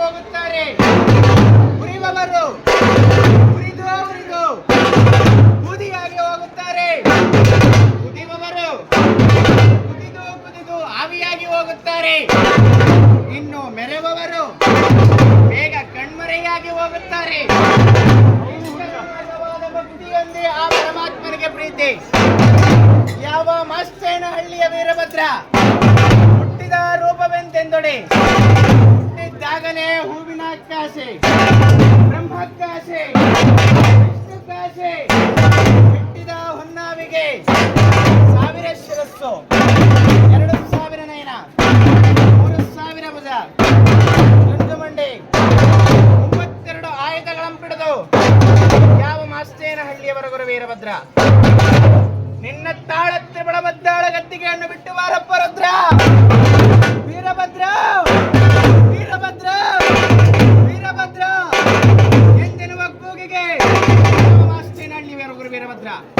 ಹೋಗುತ್ತಾರೆ. ಉರಿಯುವವರು ಉರಿದು ಉರಿದು ಬೂದಿಯಾಗಿ ಹೋಗುತ್ತಾರೆ. ಕುದಿಯುವವರು ಕುದಿದು ಕುದಿದು ಆವಿಯಾಗಿ ಹೋಗುತ್ತಾರೆ. ಇನ್ನು ಮೆರೆಯುವವರು ಬೇಗ ಕಣ್ಮರೆಯಾಗಿ ಹೋಗುತ್ತಾರೆ. ಭಕ್ತಿಯೊಂದೇ ಆ ಪರಮಾತ್ಮನಿಗೆ ಪ್ರೀತಿ. ಯಾವ ಮಸ್ತೇನ ಹಳ್ಳಿಯ ವೀರಭದ್ರ ಕಾಸೆ ಬ್ರಹ್ಮಕಾಸೆ ವಿಷ್ಣುಕಾಸೆ ಬಿಟ್ಟಿದ ಹೊನ್ನಾವಿಗೆ ಸಾವಿರ ಶಿರಸ್ಸು ಎರಡು ಸಾವಿರ ನಯನ ಮೂರು ಸಾವಿರ ಭುಜ ಒಂದು ಮಂಡಿ ಮೂವತ್ತೆರಡು ಆಯುಧಗಳನ್ನು ಯಾವ ಮಾಸ್ತೇನಹಳ್ಳಿಯವರ ಗುರು ವೀರಭದ್ರ ನಿನ್ನ ತಾಳ ತ್ರಿಬಳ ಗತ್ತಿಗೆ ಗದ್ದಿಗೆಯನ್ನು ಬಿಟ್ಟು ವಾರಪ್ಪ ರುದ್ರ otra.